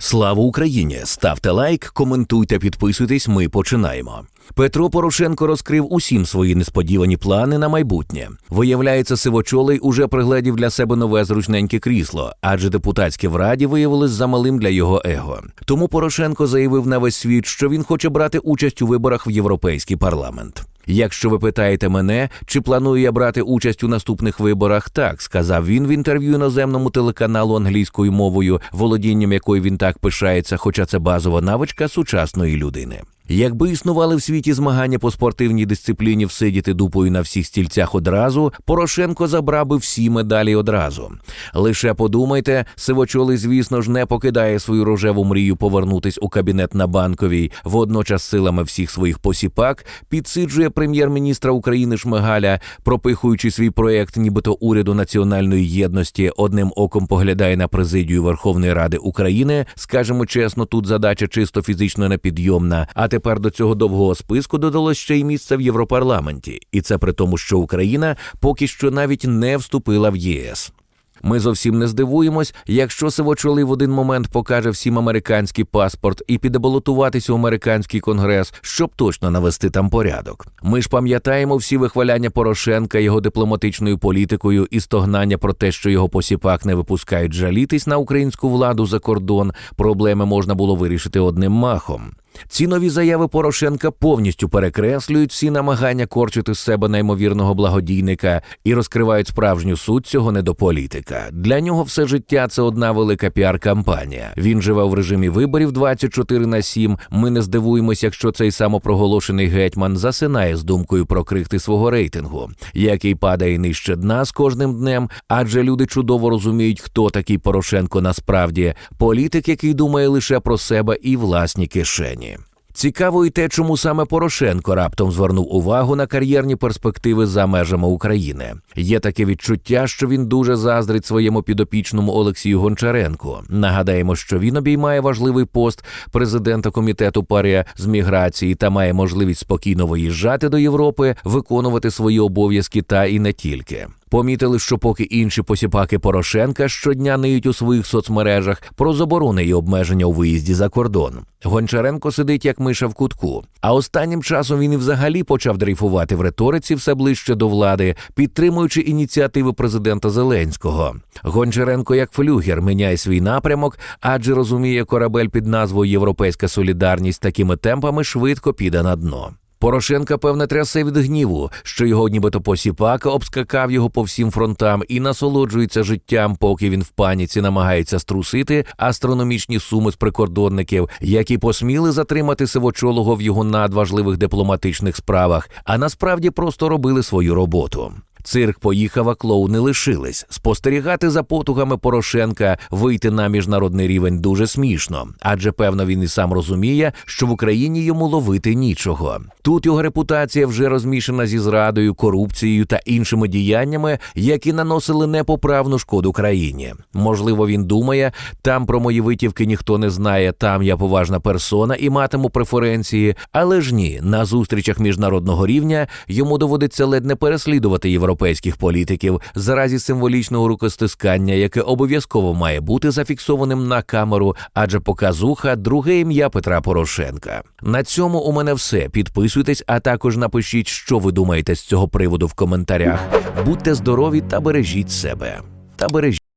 Слава Україні! Ставте лайк, коментуйте, підписуйтесь. Ми починаємо. Петро Порошенко розкрив усім свої несподівані плани на майбутнє. Виявляється, сивочолий уже пригледів для себе нове зручненьке крісло, адже депутатські в раді виявились замалим для його его. Тому Порошенко заявив на весь світ, що він хоче брати участь у виборах в європейський парламент. Якщо ви питаєте мене, чи планую я брати участь у наступних виборах, так сказав він в інтерв'ю іноземному телеканалу англійською мовою, володінням якої він так пишається, хоча це базова навичка сучасної людини. Якби існували в світі змагання по спортивній дисципліні всидіти дупою на всіх стільцях одразу, Порошенко забрав би всі медалі одразу. Лише подумайте, сивочолий, звісно ж, не покидає свою рожеву мрію повернутись у кабінет на банковій, водночас силами всіх своїх посіпак підсиджує прем'єр-міністра України Шмигаля, пропихуючи свій проєкт, нібито уряду національної єдності, одним оком поглядає на президію Верховної Ради України. Скажемо чесно, тут задача чисто фізично непідйомна. А тепер до цього довгого списку додалось ще й місце в Європарламенті, і це при тому, що Україна поки що навіть не вступила в ЄС. Ми зовсім не здивуємось, якщо сивочолий в один момент покаже всім американський паспорт і піде балотуватися у американський конгрес, щоб точно навести там порядок. Ми ж пам'ятаємо всі вихваляння Порошенка його дипломатичною політикою і стогнання про те, що його посіпак не випускають жалітись на українську владу за кордон. Проблеми можна було вирішити одним махом. Ці нові заяви Порошенка повністю перекреслюють всі намагання корчити з себе неймовірного благодійника і розкривають справжню суть цього недополітика. Для нього все життя це одна велика піар-кампанія. Він живе в режимі виборів 24 на 7. Ми не здивуємося, якщо цей самопроголошений гетьман засинає з думкою про крихти свого рейтингу, який падає нижче дна з кожним днем, адже люди чудово розуміють, хто такий Порошенко насправді політик, який думає лише про себе і власні кишені. Цікаво й те, чому саме Порошенко раптом звернув увагу на кар'єрні перспективи за межами України. Є таке відчуття, що він дуже заздрить своєму підопічному Олексію Гончаренку. Нагадаємо, що він обіймає важливий пост президента комітету паря з міграції та має можливість спокійно виїжджати до Європи, виконувати свої обов'язки та і не тільки. Помітили, що поки інші посіпаки Порошенка щодня ниють у своїх соцмережах про заборони і обмеження у виїзді за кордон. Гончаренко сидить як миша в кутку. А останнім часом він і взагалі почав дрейфувати в риториці все ближче до влади, підтримуючи ініціативи президента Зеленського. Гончаренко, як флюгер, міняє свій напрямок, адже розуміє корабель під назвою Європейська солідарність такими темпами швидко піде на дно. Порошенка, певне, трясе від гніву, що його нібито посіпака обскакав його по всім фронтам і насолоджується життям, поки він в паніці намагається струсити астрономічні суми з прикордонників, які посміли затримати сивочолого в його надважливих дипломатичних справах, а насправді просто робили свою роботу. Цирк поїхав, а клоуни лишились. Спостерігати за потугами Порошенка вийти на міжнародний рівень дуже смішно, адже певно він і сам розуміє, що в Україні йому ловити нічого. Тут його репутація вже розмішана зі зрадою, корупцією та іншими діяннями, які наносили непоправну шкоду країні. Можливо, він думає, там про мої витівки ніхто не знає, там я поважна персона і матиму преференції. Але ж ні, на зустрічах міжнародного рівня йому доводиться ледь не переслідувати європейських політиків заразі символічного рукостискання, яке обов'язково має бути зафіксованим на камеру, адже показуха друге ім'я Петра Порошенка. На цьому у мене все. Підписуйтесь, а також напишіть, що ви думаєте з цього приводу в коментарях. Будьте здорові та бережіть себе. Та бережіть.